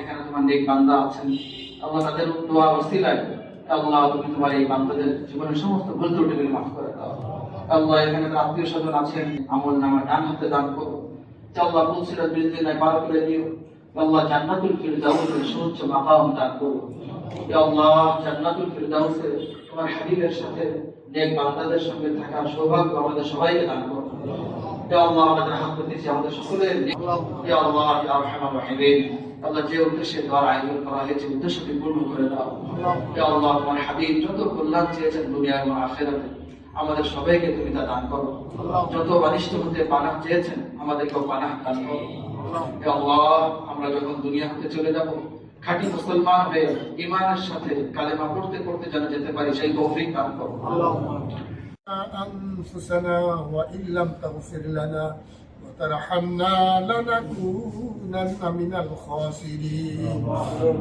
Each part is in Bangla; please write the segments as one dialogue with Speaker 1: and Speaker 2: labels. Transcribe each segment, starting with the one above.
Speaker 1: এখানে তোমার বান্দা আছেন। তাদের দোয়া তুমি তোমার এই জীবনের সমস্ত ভুল ত্রুটিগুলি মাফ করে দাও। আল্লাহ, এখানে আত্মীয় স্বজন আছেন, আমল নামা ডান হাতে দান করো। আল্লাহ বলছিল বিরুদ্ধে নাই পার করে দিও জান্নাতুল তোমার সাথে বান্দাদের সঙ্গে থাকার সৌভাগ্য আমাদের সবাইকে দান করো। আমাদের দুনিয়া সবাইকে তুমি তা দান করো। যত অনিষ্ট হতে পানাহ চেয়েছেন, আমাদেরকেও পানাহ দান করো। আমরা যখন দুনিয়া হতে চলে যাব, খাঁটি মুসলমান হয়ে ইমানের সাথে কালেমা পড়তে পড়তে যেন যেতে পারি, সেই তৌফিক দান করো।
Speaker 2: أنفسنا وإن لم تغفر لنا وترحمنا لنكونن من الخاسرين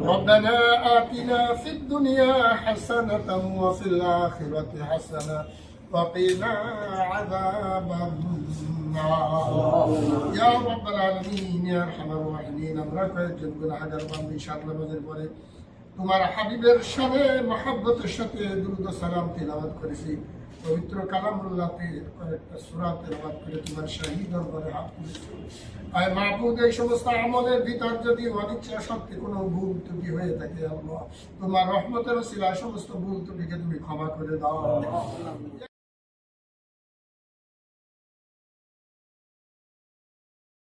Speaker 2: ربنا آتنا في الدنيا حسنة وفي الآخرة حسنة وقنا عذاب النار يا رب العالمين يا أرحم الراحمين আমরা কয়েকজন গুনাহগার বান্দা ইনশাআল্লাহ নামাজের পরে তোমার হাবিবের সাথে মহাব্বতের সাথে দুরুদ ও সালাম তিলাওয়াত করেছি পবিত্র কালামুল্লাহতে কয়েকটা সূরা তেলাওয়াত করে তোমার শাহী দরবারে হাত তুলেছি। আর মাহবুদ এই সমস্ত আমলের ভিতর যদি অনিচ্ছা সত্যি কোনো ভুল ত্রুটি হয়ে থাকে, আল্লাহ, তোমার রহমতের ছিল সমস্ত ভুল ত্রুটিকে তুমি ক্ষমা করে দাও।